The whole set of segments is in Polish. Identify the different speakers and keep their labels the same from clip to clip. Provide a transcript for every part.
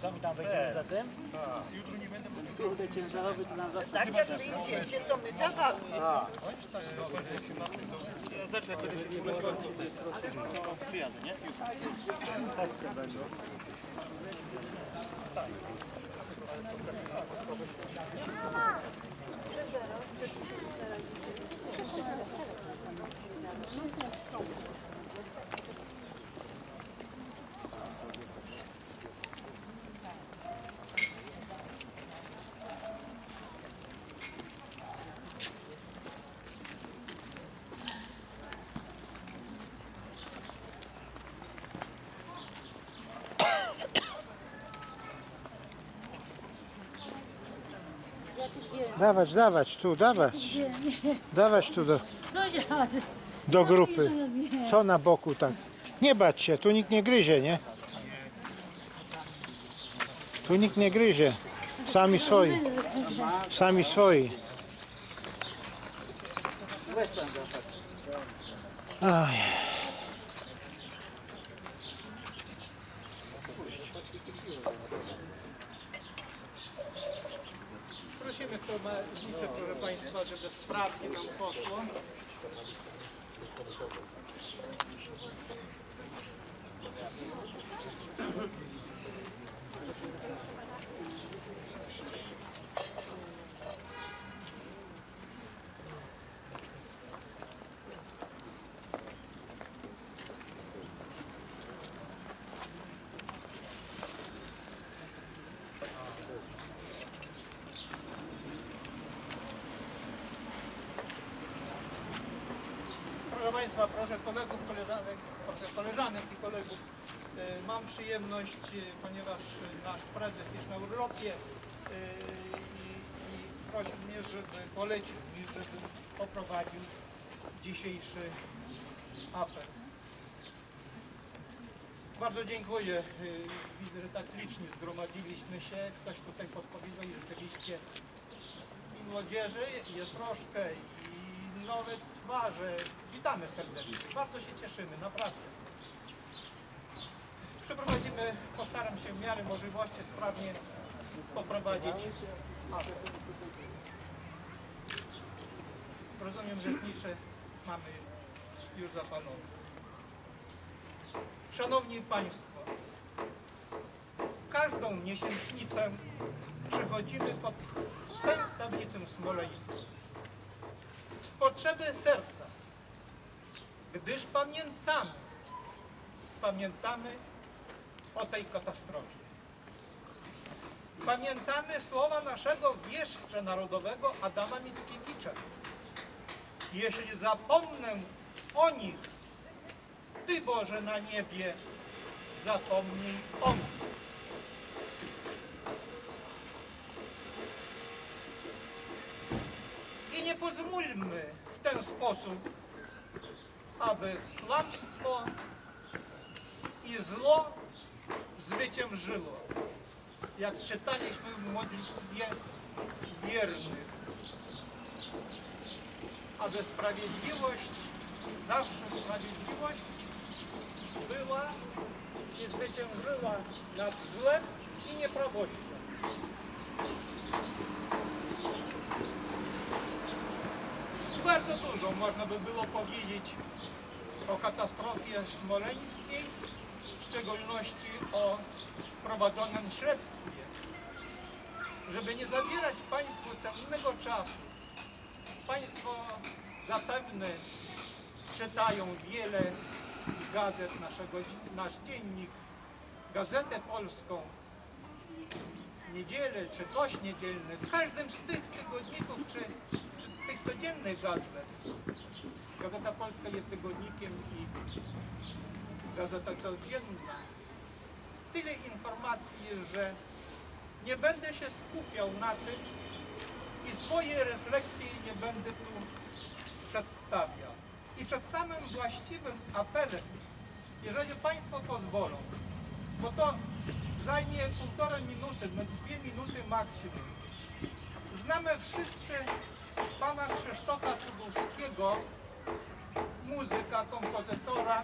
Speaker 1: tam wejdziemy za tym. Kurde, ciężarowy to nam zawsze
Speaker 2: Tak jak wy idziecie, to my za wami.
Speaker 1: przyjadę, nie?
Speaker 3: Dawać, dawać, tu, dawać. Dawać tu do,
Speaker 4: No
Speaker 3: do grupy. Co na boku tak? Nie bać się, tu nikt nie gryzie, nie? Tu nikt nie gryzie. Sami swoi. Sami swoi. Aj.
Speaker 5: Komornicę, proszę Państwa, żeby sprawnie nam poszło. Proszę Państwa, proszę kolegów, koleżanek, proszę koleżanek i kolegów. e, Mam przyjemność, e, ponieważ e, nasz prezes jest na urlopie i, i prosił mnie, żeby polecił mi, żeby poprowadził dzisiejszy apel. Bardzo dziękuję. Widzę, że tak licznie zgromadziliśmy się. Ktoś tutaj podpowiedział i rzeczywiście i młodzieży jest troszkę i nowe twarze. Witamy serdecznie. Bardzo się cieszymy, naprawdę. Przeprowadzimy, postaram się w miarę możliwości sprawnie poprowadzić. Rozumiem, że znicze mamy już zapalone. Szanowni Państwo, w każdą miesięcznicę przychodzimy pod tablicę smoleńską z potrzeby serca, gdyż pamiętamy, pamiętamy o tej katastrofie. Pamiętamy słowa naszego wieszcza narodowego Adama Mickiewicza. Jeśli zapomnę o nich, Ty Boże na niebie, zapomnij o mnie. I nie pozwólmy w ten sposób, aby kłamstwo i zło zwyciężyło. Jak czytaliśmy w modlitwie wiernych, aby sprawiedliwość, zawsze sprawiedliwość była i zwyciężyła nad złem i nieprawością. Bardzo dużo można by było powiedzieć o katastrofie smoleńskiej, w szczególności o prowadzonym śledztwie. Żeby nie zabierać Państwu cennego czasu, Państwo zapewne czytają wiele gazet naszego, nasz dziennik, Gazetę Polską, niedzielę czy gość niedzielny, w każdym z tych tygodników czy, czy tych codziennych gazet. Gazeta Polska jest tygodnikiem i gazeta codzienna. Tyle informacji, że nie będę się skupiał na tym i swoje refleksje nie będę tu przedstawiał. I przed samym właściwym apelem, jeżeli Państwo pozwolą, bo to zajmie półtorej minuty, dwie minuty maksimum. Znamy wszyscy pana Krzysztofa Czubowskiego, muzyka, kompozytora.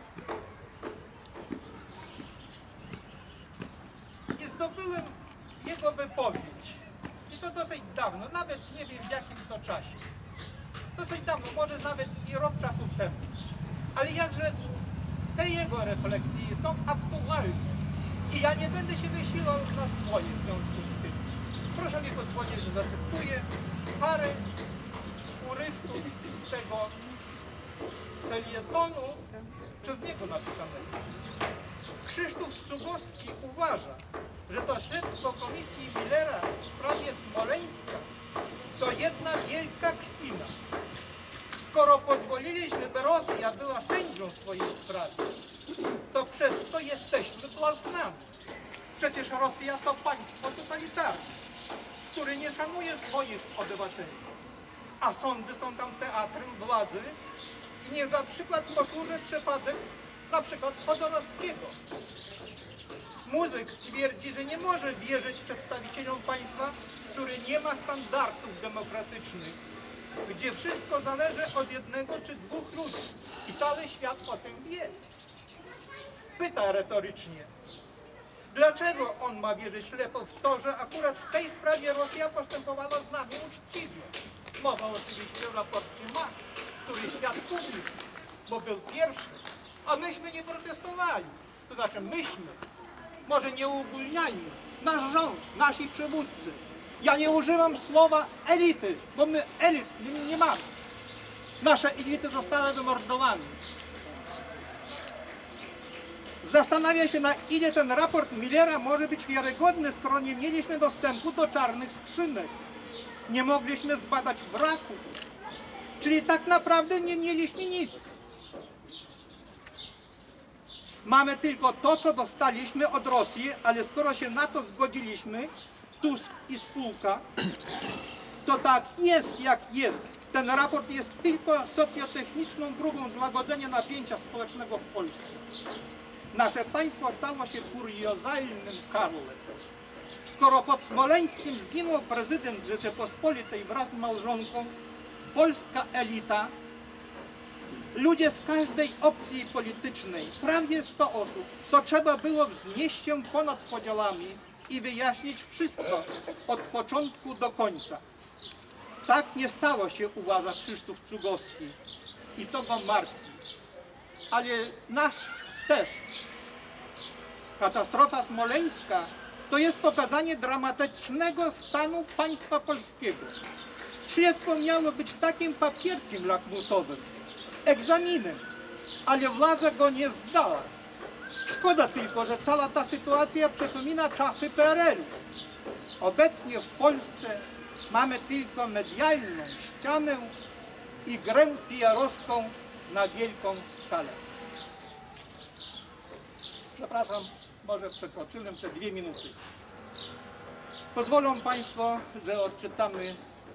Speaker 5: I zdobyłem jego wypowiedź, i to dosyć dawno, nawet nie wiem w jakim to czasie, dosyć dawno, może nawet i rok czasu temu, ale jakże te jego refleksje są aktualne i ja nie będę się wysilał na swoje w związku z tym. Proszę mi pozwolić, że zacytuję parę urywków z tego felietonu przez niego napisanego. Krzysztof Cugowski uważa, że to śledztwo Komisji Millera w sprawie Smoleńska to jedna wielka kpina. Skoro pozwoliliśmy, by Rosja była sędzią w swojej sprawie, to przez to jesteśmy błaznami. Przecież Rosja to państwo totalitarne, które nie szanuje swoich obywateli. A sądy są tam teatrem władzy i nie za przykład posłuży przypadek na przykład Chodorowskiego. Muzyk twierdzi, że nie może wierzyć przedstawicielom państwa, który nie ma standardów demokratycznych, gdzie wszystko zależy od jednego czy dwóch ludzi i cały świat o tym wie. Pyta retorycznie, dlaczego on ma wierzyć ślepo w to, że akurat w tej sprawie Rosja postępowała z nami uczciwie. Mowa oczywiście o raporcie MAK, który świat mówił, bo był pierwszy, a myśmy nie protestowali. To znaczy myśmy, może nie uogólniajmy, nasz rząd, nasi przywódcy. Ja nie używam słowa elity, bo my elit nie mamy. Nasze elity zostały wymordowane. Zastanawia się, na ile ten raport Millera może być wiarygodny, skoro nie mieliśmy dostępu do czarnych skrzynek. Nie mogliśmy zbadać wraku. Czyli tak naprawdę nie mieliśmy nic. Mamy tylko to, co dostaliśmy od Rosji, ale skoro się na to zgodziliśmy, Tusk i spółka, to tak jest jak jest. Ten raport jest tylko socjotechniczną próbą złagodzenia napięcia społecznego w Polsce. Nasze państwo stało się kuriozalnym karłem. Skoro pod Smoleńskim zginął prezydent Rzeczypospolitej wraz z małżonką, polska elita, ludzie z każdej opcji politycznej, prawie 100 osób, to trzeba było wznieść się ponad podziałami i wyjaśnić wszystko od początku do końca. Tak nie stało się, uważa Krzysztof Cugowski i to go martwi. Ale nas też. Katastrofa smoleńska to jest pokazanie dramatycznego stanu państwa polskiego. Śledztwo miało być takim papierkiem lakmusowym, egzaminem, ale władza go nie zdała. Szkoda tylko, że cała ta sytuacja przypomina czasy PRL-u. Obecnie w Polsce mamy tylko medialną ścianę i grę PR-owską na wielką skalę. Przepraszam, może przekroczyłem te dwie minuty. Pozwolą Państwo, że odczytamy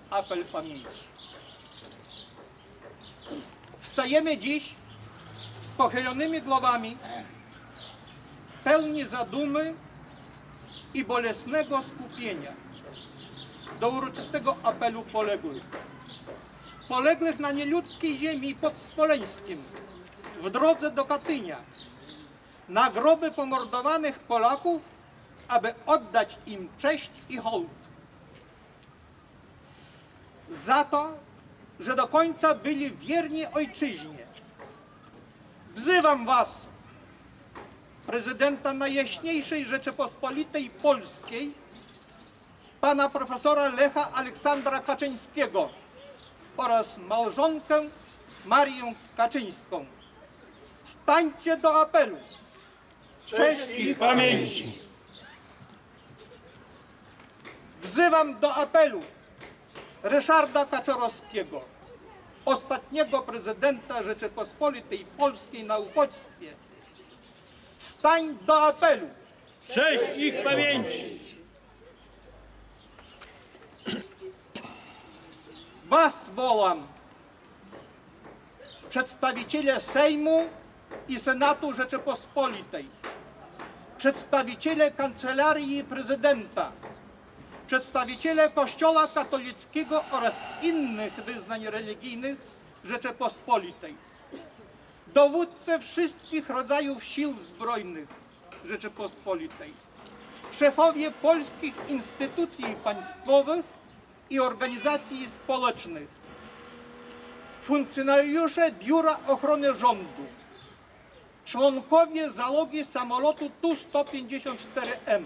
Speaker 5: apel pamięci. Stajemy dziś z pochylonymi głowami, pełni zadumy i bolesnego skupienia do uroczystego apelu poległych. Poległych na nieludzkiej ziemi pod Smoleńskiem, w drodze do Katynia, na groby pomordowanych Polaków, aby oddać im cześć i hołd. Za to, że do końca byli wierni ojczyźnie. Wzywam Was, prezydenta Najjaśniejszej Rzeczypospolitej Polskiej, pana profesora Lecha Aleksandra Kaczyńskiego oraz małżonkę Marię Kaczyńską. Stańcie do apelu. Cześć ich
Speaker 1: Pamięci.
Speaker 5: Wzywam do apelu Ryszarda Kaczorowskiego, ostatniego prezydenta Rzeczypospolitej Polskiej na uchodźstwie. Stań do apelu.
Speaker 1: Cześć ich pamięci.
Speaker 5: Was wołam, przedstawiciele Sejmu i Senatu Rzeczypospolitej, przedstawiciele Kancelarii Prezydenta, przedstawiciele Kościoła katolickiego oraz innych wyznań religijnych Rzeczypospolitej, dowódcy wszystkich rodzajów sił zbrojnych Rzeczypospolitej, szefowie polskich instytucji państwowych i organizacji społecznych, funkcjonariusze Biura Ochrony Rządu, członkowie załogi samolotu Tu-154M,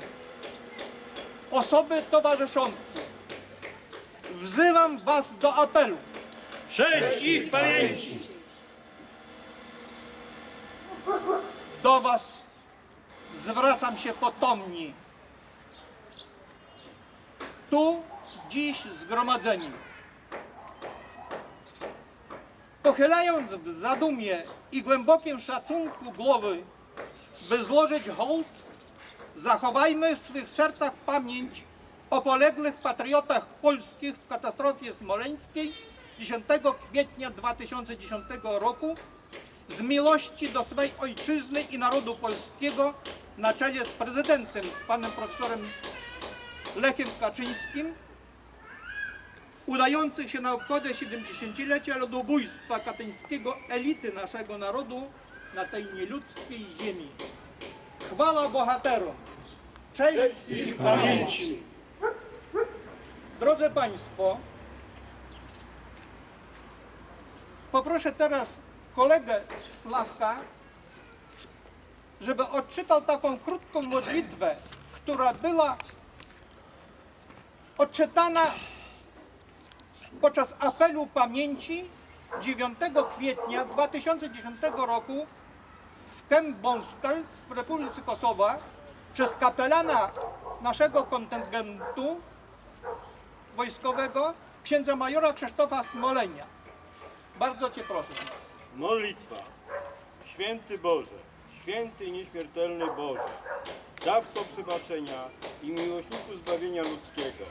Speaker 5: osoby towarzyszące. Wzywam Was do apelu.
Speaker 1: Cześć ich pamięci!
Speaker 5: Do Was zwracam się potomni. Tu dziś zgromadzeni. Pochylając w zadumie i głębokim szacunku głowy, by złożyć hołd, zachowajmy w swych sercach pamięć o poległych patriotach polskich w katastrofie smoleńskiej 10 kwietnia 2010 roku z miłości do swej ojczyzny i narodu polskiego na czele z prezydentem, panem profesorem Lechem Kaczyńskim, udających się na obchody 70-lecia ludobójstwa katyńskiego elity naszego narodu na tej nieludzkiej ziemi. Chwała bohaterom! Cześć ich pamięci! Drodzy Państwo, poproszę teraz kolegę Sławka, żeby odczytał taką krótką modlitwę, która była odczytana podczas apelu pamięci 9 kwietnia 2010 roku w Kembonstel w Republice Kosowa przez kapelana naszego kontyngentu wojskowego księdza majora Krzysztofa Smolenia. Bardzo Cię proszę.
Speaker 1: Modlitwa. Święty Boże, święty i nieśmiertelny Boże, dawco przebaczenia i miłośniku zbawienia ludzkiego.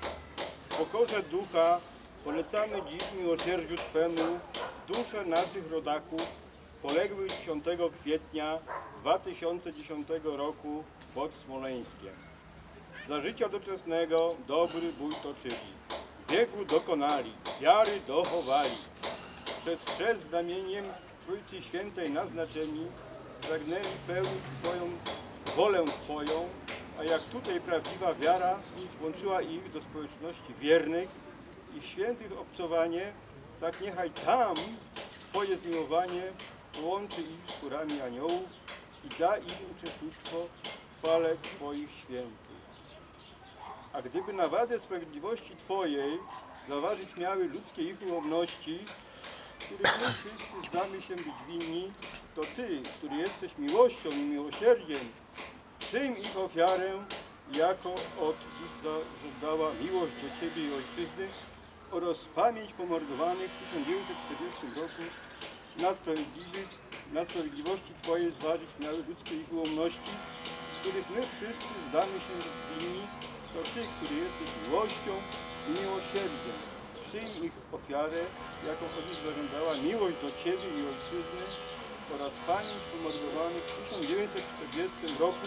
Speaker 1: W pokorze ducha polecamy dziś miłosierdziu Twemu dusze naszych rodaków poległych 10 kwietnia 2010 roku pod Smoleńskiem. Za życia doczesnego dobry bój toczyli, biegu dokonali, wiary dochowali. Przez chrzest znamieniem Trójcy Świętej naznaczeni pragnęli pełnić swoją wolę Twoją, a jak tutaj prawdziwa wiara łączyła ich do społeczności wiernych i świętych obcowanie, tak niechaj tam Twoje zmiłowanie połączy ich z chórami aniołów i da im uczestnictwo w chwale Twoich świętych. A gdyby na wadze sprawiedliwości Twojej zaważyć miały ludzkie ich ułomności, których my wszyscy zdamy się być winni, to Ty, który jesteś miłością i miłosierdziem, przyjm ich ofiarę, jako od żądała miłość do Ciebie i Ojczyzny oraz pamięć pomordowanych w 1940 roku na, sprawiedliwych, na sprawiedliwości Twojej zważyć miały ludzkie ich ułomności, których my wszyscy zdamy się winni, to Ty, który jesteś miłością i miłosierdziem, przyjm ich ofiarę, jaką chodzić zażądała miłość do Ciebie i Ojczyzny oraz pamięć pomordowanych w 1940 roku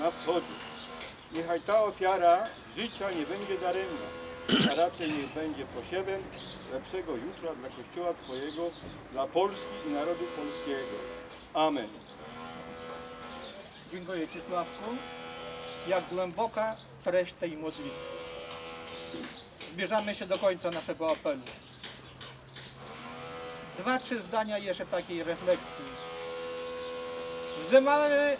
Speaker 1: na wschodzie. Niechaj ta ofiara życia nie będzie daremna, a raczej niech będzie posiewem lepszego jutra dla Kościoła Twojego, dla Polski i narodu polskiego. Amen.
Speaker 5: Dziękuję Ci Sławku. Jak głęboka treść tej modlitwy. Zbierzamy się do końca naszego apelu. Dwa, trzy zdania jeszcze takiej refleksji. Wzywamy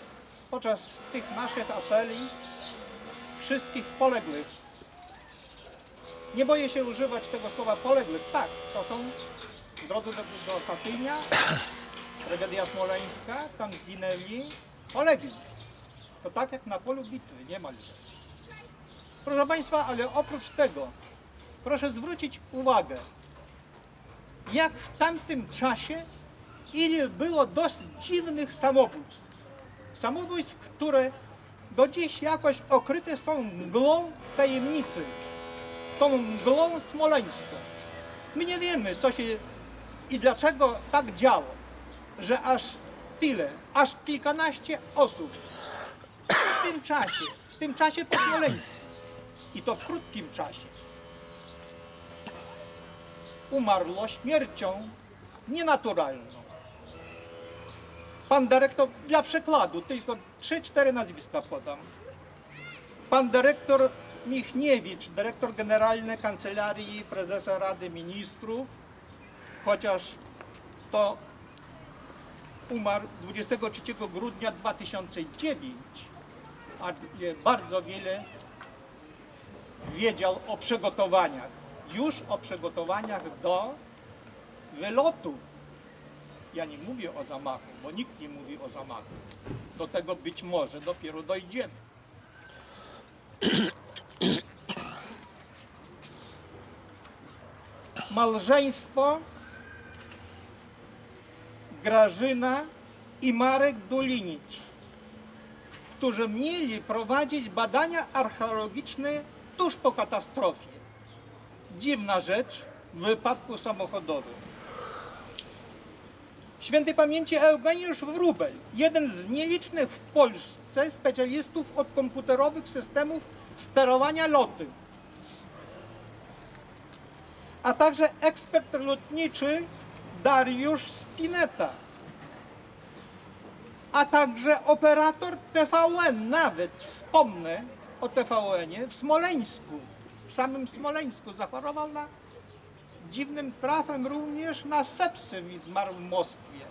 Speaker 5: podczas tych naszych apeli wszystkich poległych. Nie boję się używać tego słowa poległych. Tak, to są w drodze do, do Katynia, tragedia smoleńska, tam zginęli polegli. To tak jak na polu bitwy, niemalże. Proszę Państwa, ale oprócz tego proszę zwrócić uwagę, jak w tamtym czasie ile było dosyć dziwnych samobójstw. Samobójstw, które do dziś jakoś okryte są mgłą tajemnicy, tą mgłą smoleńską. My nie wiemy, co się i dlaczego tak działo, że aż tyle, aż kilkanaście osób w tym czasie, w tym czasie pośmieleńskim i to w krótkim czasie umarło śmiercią nienaturalną. Pan dyrektor, dla przykładu, tylko trzy, cztery nazwiska podam. Pan dyrektor Michniewicz, dyrektor generalny Kancelarii Prezesa Rady Ministrów, chociaż to umarł 23 grudnia 2009, ale bardzo wiele wiedział o przygotowaniach, już o przygotowaniach do wylotu. Ja nie mówię o zamachu, bo nikt nie mówi o zamachu. Do tego być może dopiero dojdziemy. Małżeństwo Grażyna i Marek Dulinicz, którzy mieli prowadzić badania archeologiczne tuż po katastrofie. Dziwna rzecz w wypadku samochodowym. Świętej pamięci Eugeniusz Wróbel, jeden z nielicznych w Polsce specjalistów od komputerowych systemów sterowania loty, a także ekspert lotniczy Dariusz Spinetta, a także operator TVN, nawet wspomnę o TVN-ie w Smoleńsku, w samym Smoleńsku zachorował na dziwnym trafem również na sepsę i zmarł w Moskwie.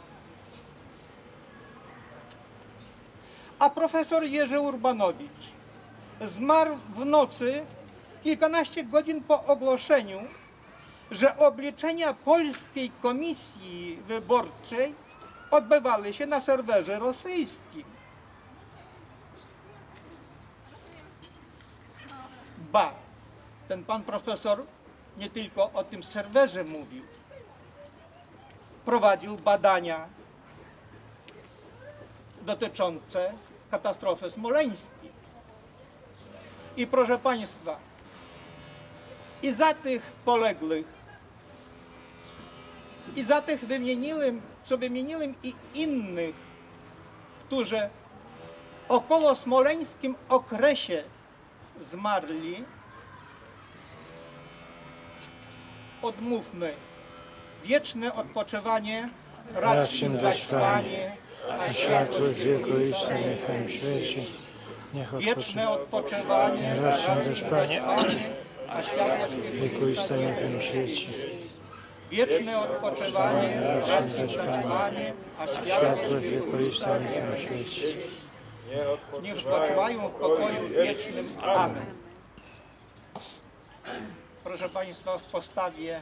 Speaker 5: A profesor Jerzy Urbanowicz zmarł w nocy kilkanaście godzin po ogłoszeniu, że obliczenia Polskiej Komisji Wyborczej odbywały się na serwerze rosyjskim. Ba, ten pan profesor nie tylko o tym serwerze mówił. Prowadził badania dotyczące katastrofy smoleńskiej. I proszę Państwa, i za tych poległych, i za tych wymieniłem, co wymieniłem i innych, którzy około smoleńskim okresie zmarli, odmówmy. Wieczne odpoczywanie
Speaker 3: Racz im
Speaker 5: dać
Speaker 3: Panie, a światłość wiekuiste niechaj im świeci. Niech
Speaker 5: wieczne odpoczywanie
Speaker 3: Racz im dać, Panie,
Speaker 5: a światłość
Speaker 3: wiekuiste niechaj im świeci.
Speaker 5: Wieczne odpoczywanie
Speaker 3: Racz im
Speaker 5: dać a światłość
Speaker 3: wiekuiste im świeci.
Speaker 5: niech spoczywają w pokoju wiecznym. Amen. Proszę Państwa, w postawie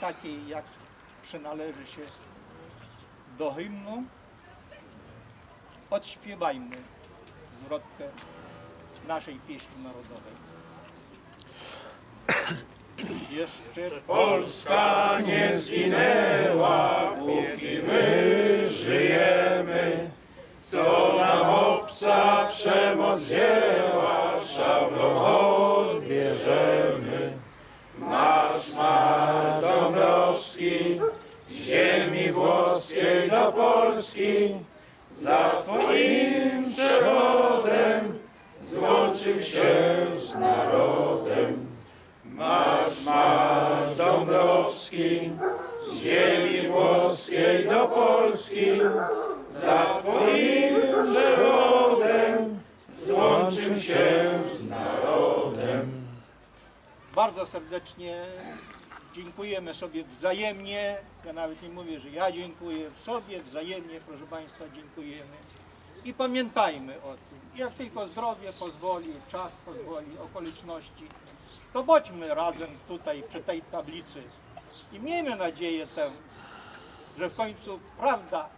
Speaker 5: takiej, jak przynależy się do hymnu, odśpiewajmy zwrotkę naszej pieśni narodowej. Jeszcze
Speaker 1: Polska nie zginęła, póki my żyjemy. Co nam obca przemoc wzięła, szablą odbierzemy. Marsz, marsz Dąbrowski, ziemi włoskiej do Polski, za twoim przewodem złączył się z narodem. Marsz, marsz Dąbrowski, z ziemi włoskiej do Polski, za twoim przewodem złączył się z narodem.
Speaker 5: Bardzo serdecznie dziękujemy sobie wzajemnie. Ja nawet nie mówię, że ja dziękuję sobie, wzajemnie, proszę Państwa, dziękujemy. I pamiętajmy o tym. Jak tylko zdrowie pozwoli, czas pozwoli, okoliczności, to bądźmy razem tutaj przy tej tablicy i miejmy nadzieję tę, że w końcu prawda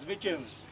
Speaker 5: zwycięży.